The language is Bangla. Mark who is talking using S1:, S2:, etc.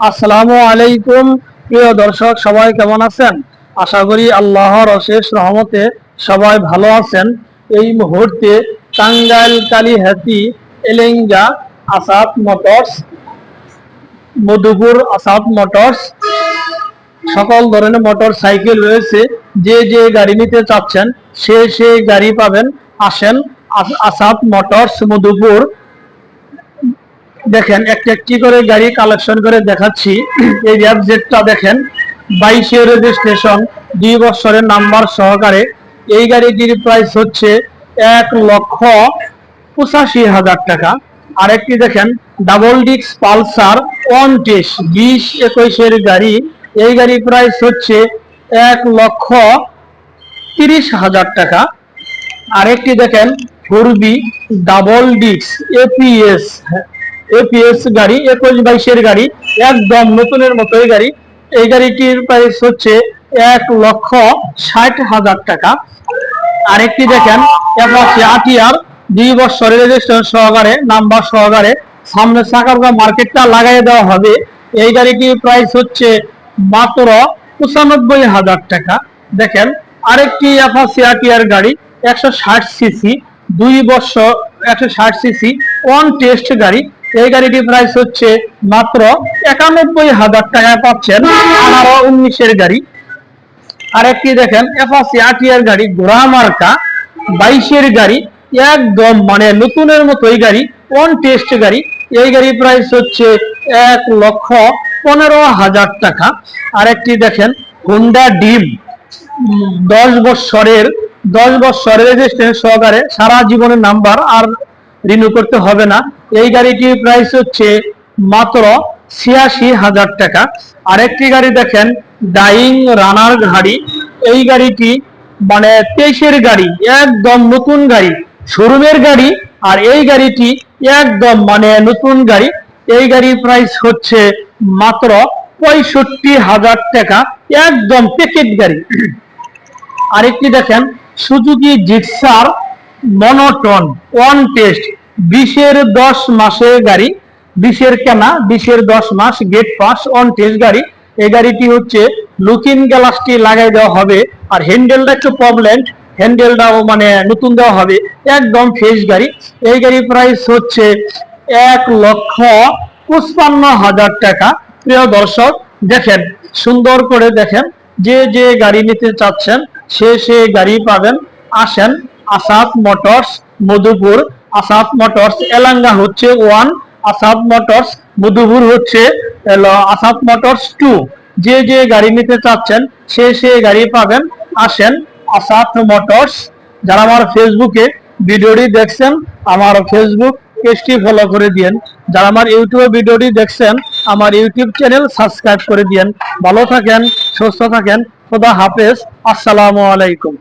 S1: আসসালামু আলাইকুম, প্রিয় দর্শক, সবাই কেমন আছেন? আশা করি আল্লাহর অশেষ রহমতে সবাই ভালো আছেন। এই মুহূর্তে টাঙ্গাইল কালীহাতি এলেঙ্গা আসাদ মোটরস, মধুপুর আসাদ মোটরস, সকল ধরনের মোটর সাইকেল রয়েছে। যে যে গাড়ি নিতে চাচ্ছেন, সে সে গাড়ি পাবেন। আসেন আস- আসাদ মোটরস মধুপুর দেখেন একটা একটি করে গাড়ি কালেকশন করে দেখাচ্ছি। এই র্যাপজেটটা দেখেন বাইশে রেজিস্ট্রেশন দুই বছরের নাম্বার সহকারে। এই গাড়িটির প্রাইস হচ্ছে এক লক্ষ পঁচাশি হাজার টাকা। আরেকটি দেখেন ডাবল ডিক্স পালসার ওয়ান টেস্ট বিশ একুশের গাড়ি। এই গাড়ির প্রাইস হচ্ছে এক লক্ষ তিরিশ হাজার টাকা। আরেকটি দেখেন ফুরবি ডাবল ডিক্স এপিএস এপিএস গাড়ি, একুশ বাইশের গাড়ি, একদম নতুনের মতো এই গাড়ি। এই গাড়িটির প্রাইস হচ্ছে এক লক্ষ ষাট হাজার টাকা। আরেকটি দেখেন আটিয়ার দুই বছরের রেজিস্ট্রেশন সহকারে নাম্বার সহকারে। সামনে সাকারগা মার্কেটটা লাগাই দেওয়া হবে। এই গাড়িটির প্রাইস হচ্ছে মাত্র পঁচানব্বই হাজার টাকা। দেখেন, আরেকটি অ্যাপাচি আটিয়ার গাড়ি, একশো ষাট সিসি, দুই বছর, একশো ষাট সিসি ওয়ান টেস্ট গাড়ি। এই গাড়িটি প্রাইস হচ্ছে মাত্র একানব্বই হাজার টাকায় পাচ্ছেন আঠারো উনিশের গাড়ি। আরেকটি দেখেন এফাসি গাড়ি, ঘোড়া মার্কা, বাইশের গাড়ি, একদম মানে নতুনের মতো এই গাড়ি অন টেস্ট গাড়ি। এই গাড়ি প্রাইস হচ্ছে এক লক্ষ পনেরো হাজার টাকা। আরেকটি দেখেন হুন্ডা ডিম দশ বছরের দশ বছরের রেজিস্ট্রেশন সহকারে সারা জীবনের নাম্বার আর রিনিউ করতে হবে না। এই গাড়িটির প্রাইস হচ্ছে মাত্র ছিয়াশি হাজার টাকা। আরেকটি গাড়ি দেখেন ডাইং রানার গাড়ি। এই গাড়িটি মানে তেইশের গাড়ি, একদম নতুন গাড়ি, শোরুমের গাড়ি, আর এই গাড়িটি একদম মানে নতুন গাড়ি। এই গাড়ির প্রাইস হচ্ছে মাত্র পঁয়ষট্টি হাজার টাকা, একদম প্যাকেট গাড়ি। আরেকটি দেখেন Suzuki Gixxer monotone one test বিশের দশ মাসের গাড়ি, বিশের কেনা, বিশের দশ মাস গেট পাস অন টেস্ট গাড়ি। এই গাড়িটি হচ্ছে লুকিং গ্লাসটি লাগাই দেওয়া হবে। আর হ্যান্ডেলটা একটু প্রবলেম হ্যান্ডেলটাও মানে নতুন দেওয়া হবে। একদম ফ্রেশ গাড়ি। এই গাড়ির প্রাইস হচ্ছে এক লক্ষ পঁচপান্ন হাজার টাকা। প্রিয় দর্শক, দেখেন, সুন্দর করে দেখেন, যে যে গাড়ি নিতে চাচ্ছেন, সে সে গাড়ি পাবেন। আসেন, Asad motors, Madhupur. Asad motors, Elanga হচ্ছে ওয়ান আসাদ মোটরস মধুপুর হচ্ছে আসাদ মোটরস টু যে যে গাড়ি নিতে চাচ্ছেন, সে সে গাড়ি পাবেন। আসেন আসাদ মোটরস, যারা আমার ফেসবুকে ভিডিওটি দেখছেন, আমার ফেসবুক পেজটি ফলো করে দিয়েন। যারা আমার ইউটিউবে ভিডিওটি দেখছেন, আমার ইউটিউব চ্যানেল সাবস্ক্রাইব করে দিয়েন। ভালো থাকেন, সুস্থ থাকেন, খোদা হাফেজ, আসসালামু আলাইকুম।